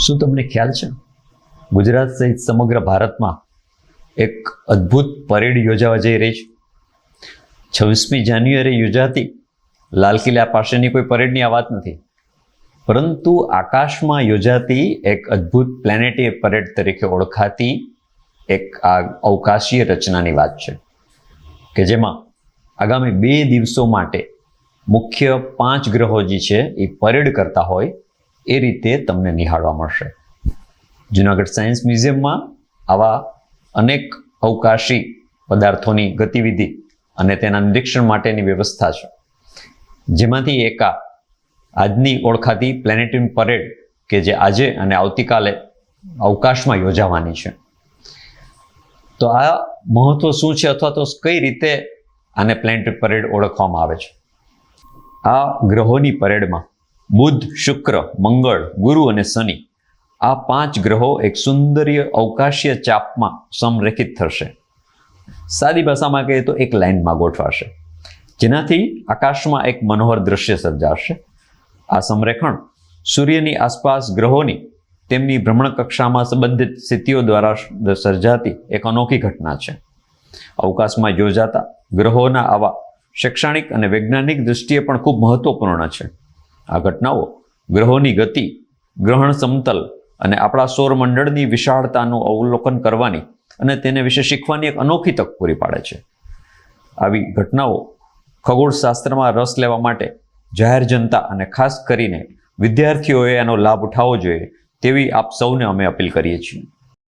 શું તમને ખ્યાલ છે? ગુજરાત સહિત સમગ્ર ભારતમાં એક અદ્ભુત પરેડ યોજાવા જઈ રહી છે. છવ્વીસમી જાન્યુઆરી યોજાતી લાલ કિલ્લા પાસેની કોઈ પરેડની આ વાત નથી. પરંતુ આકાશમાં યોજાતી એક અદ્ભુત પ્લેનેટરી પરેડ તરીકે ઓળખાતી એક આ અવકાશીય રચનાની વાત છે કે જેમાં આગામી બે દિવસો માટે મુખ્ય પાંચ ગ્રહો જે છે એ પરેડ કરતા હોય એ રીતે તમને નિહાળવા મળશે. જુનાગઢ સાયન્સ મ્યુઝિયમમાં આવા અનેક અવકાશી પદાર્થોની ગતિવિધિ અને તેના નિરીક્ષણ માટેની વ્યવસ્થા છે. જેમાંથી એકા આજની ઓળખાતી પ્લેનેટરી પરેડ કે જે આજે અને આવતીકાલે અવકાશમાં યોજાવાની છે. તો આ મહત્વ શું છે અથવા તો કઈ રીતે આને પ્લેનેટરી પરેડ ઓળખવામાં આવે છે? આ ગ્રહોની પરેડમાં બુધ, શુક્ર, મંગળ, ગુરુ અને શનિ. આ પાંચ ગ્રહો એક સુંદરીય અવકાશીય ચાપમાં સમરેખિત થશે. સાદી ભાષામાં કહીએ તો એક લાઇનમાં ગોઠવાશે. જેનાથી આકાશમાં એક મનોહર દ્રશ્ય સર્જાશે. આ સમરેખણ સૂર્યની આસપાસ ગ્રહોની તેમની ભ્રમણ કક્ષામાં સંબંધિત સ્થિતિઓ દ્વારા સર્જાતી એક અનોખી ઘટના છે. અવકાશમાં યોજાતા ગ્રહોના આવા શૈક્ષણિક અને વૈજ્ઞાનિક દૃષ્ટિએ પણ ખૂબ મહત્વપૂર્ણ છે. આ ઘટનાઓ ગ્રહોની ગતિ, ગ્રહણ સમતલ અને આપણા સૌરમંડળની વિશાળતાનું અવલોકન કરવાની અને તેને વિશે શીખવાની એક અનોખી તક પૂરી પાડે છે. આવી ઘટનાઓ ખગોળશાસ્ત્રમાં રસ લેવા માટે જાહેર જનતા અને ખાસ કરીને વિદ્યાર્થીઓએ આનો લાભ ઉઠાવવો જોઈએ તેવી આપ સૌને અમે અપીલ કરીએ છીએ.